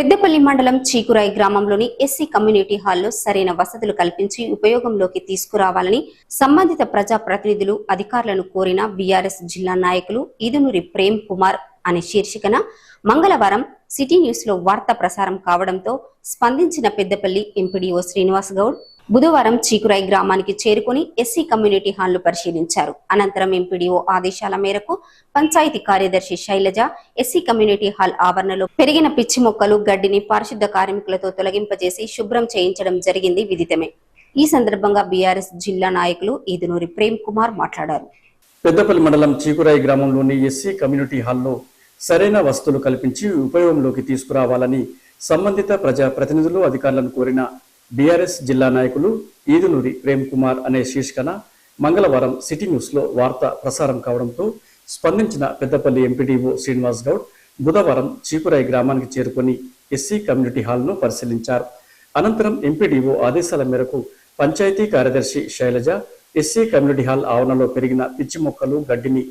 పెద్దపల్లి మండలం చీకురాయి గ్రామంలోని SC community హాల్లో సరైన వసతులు కల్పించి ఉపయోగంలోకి తీసుకురావాలని సంబంధిత ప్రజా ప్రతినిధులు అధికారులను కోరిన బీఆర్ఎస్ జిల్లా నాయకులు ఇదునూరి ప్రేమ్ కుమార్ అనే శీర్షికన మంగళవారం సిటీ న్యూస్లో వార్త ప్రసారం కావడంతో స్పందించిన పెద్దపల్లి ఎంపీడీఓ శ్రీనివాస్ గౌడ్ బుధవారం చీకురాయి గ్రామానికి చేరుకుని ఎస్సీ కమ్యూనిటీ హాల్ను పరిశీలించారు. అనంతరం ఎంపీడీఓ ఆదేశాల మేరకు పంచాయతీ కార్యదర్శి శైలజ ఎస్సీ కమ్యూనిటీ హాల్ ఆవరణలో పెరిగిన పిచ్చి మొక్కలు గడ్డిని పారిశుద్ధ కార్మికులతో తొలగింపజేసి శుభ్రం చేయించడం జరిగింది విదితమే. ఈ సందర్భంగా బీఆర్ఎస్ జిల్లా నాయకులు ఈదునూరి ప్రేమ్ కుమార్ మాట్లాడారు. పెద్దపల్లి మండలం చీకురాయి గ్రామంలోని ఎస్సీ కమ్యూనిటీ హాల్లో సరైన వసతులు కల్పించి ఉపయోగంలోకి తీసుకురావాలని సంబంధిత ప్రజా ప్రతినిధులు అధికారులను కోరిన బీఆర్ఎస్ జిల్లా నాయకులు ఈదునూరి ప్రేమ్ కుమార్ అనే శీర్షికన మంగళవారం సిటీ న్యూస్లో వార్త ప్రసారం కావడంతో స్పందించిన పెద్దపల్లి ఎంపీడీఓ శ్రీనివాస్ గౌడ్ బుధవారం చీపురాయి గ్రామానికి చేరుకొని ఎస్సీ కమ్యూనిటీ హాల్ను పరిశీలించారు. అనంతరం ఎంపీడీఓ ఆదేశాల మేరకు పంచాయతీ కార్యదర్శి శైలజ ఎస్సీ కమ్యూనిటీ హాల్ ఆవరణలో పెరిగిన పిచ్చి మొక్కలు గడ్డిని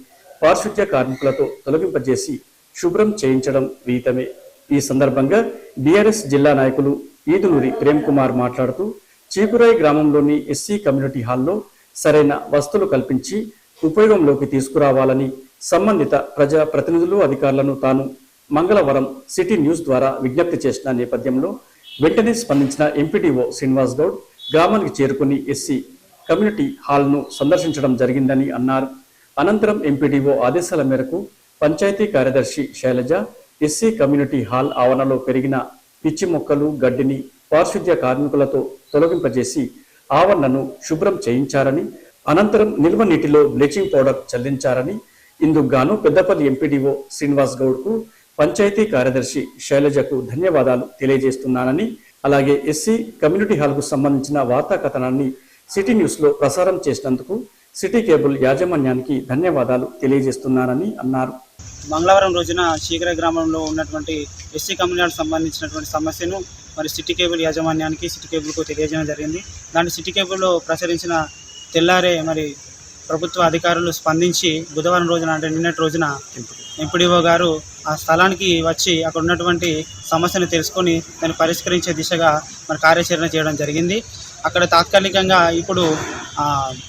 పారిశుద్ధ్య కార్మికులతో తొలగింపజేసి శుభ్రం చేయించడం విహితమే. ఈ సందర్భంగా బీఆర్ఎస్ జిల్లా నాయకులు ఈదులూరి ప్రేమ్ కుమార్ మాట్లాడుతూ చీకురాయి గ్రామంలోని ఎస్సీ కమ్యూనిటీ హాల్లో సరైన వసతులు కల్పించి ఉపయోగంలోకి తీసుకురావాలని సంబంధిత ప్రజా ప్రతినిధులు అధికారులను తాను మంగళవారం సిటీ న్యూస్ ద్వారా విజ్ఞప్తి చేసిన నేపథ్యంలో వెంటనే స్పందించిన ఎంపీటీఓ శ్రీనివాస్ గౌడ్ గ్రామానికి చేరుకుని ఎస్సీ కమ్యూనిటీ హాల్ను సందర్శించడం జరిగిందని అన్నారు. అనంతరం ఎంపీటీఓ ఆదేశాల మేరకు పంచాయతీ కార్యదర్శి శైలజ ఎస్సీ కమ్యూనిటీ హాల్ ఆవరణలో పెరిగిన పిచ్చి మొక్కలు గడ్డిని పారిశుద్ధ్య కార్మికులతో తొలగింపజేసి ఆవరణను శుభ్రం చేయించారని అనంతరం నిల్వ నీటిలో బ్లీచింగ్ పౌడర్ చల్లించారని ఇందుకుగాను పెద్దపల్లి ఎంపీడీఓ శ్రీనివాస్ గౌడ్కు పంచాయతీ కార్యదర్శి శైలజకు ధన్యవాదాలు తెలియజేస్తున్నానని అలాగే ఎస్సీ కమ్యూనిటీ హాల్కు సంబంధించిన వార్తా కథనాన్ని సిటీ న్యూస్లో ప్రసారం చేసినందుకు సిటీ కేబుల్ యాజమాన్యానికి ధన్యవాదాలు తెలియజేస్తున్నానని అన్నారు. మంగళవారం రోజున శీఘ్ర గ్రామంలో ఉన్నటువంటి ఎస్సీ కమ్యూనిటీకి సంబంధించినటువంటి సమస్యను మరి సిటీ కేబుల్ యాజమాన్యానికి సిటీ కేబుల్కు తెలియజేయడం జరిగింది. దాన్ని సిటీ కేబుల్లో ప్రచురించిన తెల్లారే మరి ప్రభుత్వ అధికారులు స్పందించి బుధవారం రోజున అంటే నిన్నటి రోజున ఎంపీడీఓ గారు ఆ స్థలానికి వచ్చి అక్కడ ఉన్నటువంటి సమస్యను తెలుసుకొని దాన్ని పరిష్కరించే దిశగా మరి కార్యాచరణ చేయడం జరిగింది. అక్కడ తాత్కాలికంగా ఇప్పుడు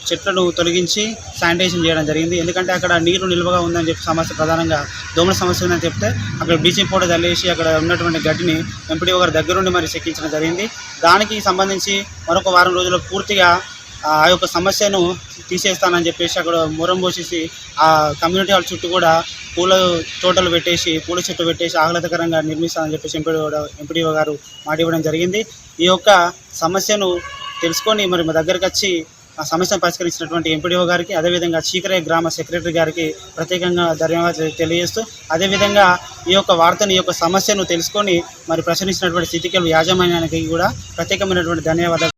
చెట్లను తొలగించి శానిటైజేషన్ చేయడం జరిగింది. ఎందుకంటే అక్కడ నీరు నిల్వగా ఉందని చెప్పి సమస్య ప్రధానంగా దోమల సమస్య ఉందని చెప్తే అక్కడ బ్లీచింగ్ పౌడర్ చల్లేసి అక్కడ ఉన్నటువంటి గడ్డిని ఎంపీడీఓ గారి దగ్గరుండి మరి చెక్కించడం జరిగింది. దానికి సంబంధించి మరొక వారం రోజుల్లో పూర్తిగా ఆ యొక్క సమస్యను తీసేస్తానని చెప్పేసి అక్కడ మూరం పోసేసి ఆ కమ్యూనిటీ హాల్ చుట్టూ కూడా పూల తోటలు పెట్టేసి పూల చెట్టు పెట్టేసి ఆహ్లాదకరంగా నిర్మిస్తానని చెప్పేసి ఎంపీడీఓ ఎంపీడీఓ గారు మాట ఇవ్వడం జరిగింది. ఈ యొక్క సమస్యను తెలుసుకొని మరి మా దగ్గరకు వచ్చి ఆ సమస్యను పరిష్కరించినటువంటి ఎంపీడీఓ గారికి అదేవిధంగా చీకరే గ్రామ సెక్రటరీ గారికి ప్రత్యేకంగా ధన్యవాదాలు తెలియజేస్తూ అదేవిధంగా ఈ యొక్క వార్తని ఈ యొక్క సమస్యను తెలుసుకొని మరి ప్రచురించినటువంటి స్థితికి యాజమాన్యానికి కూడా ప్రత్యేకమైనటువంటి ధన్యవాదాలు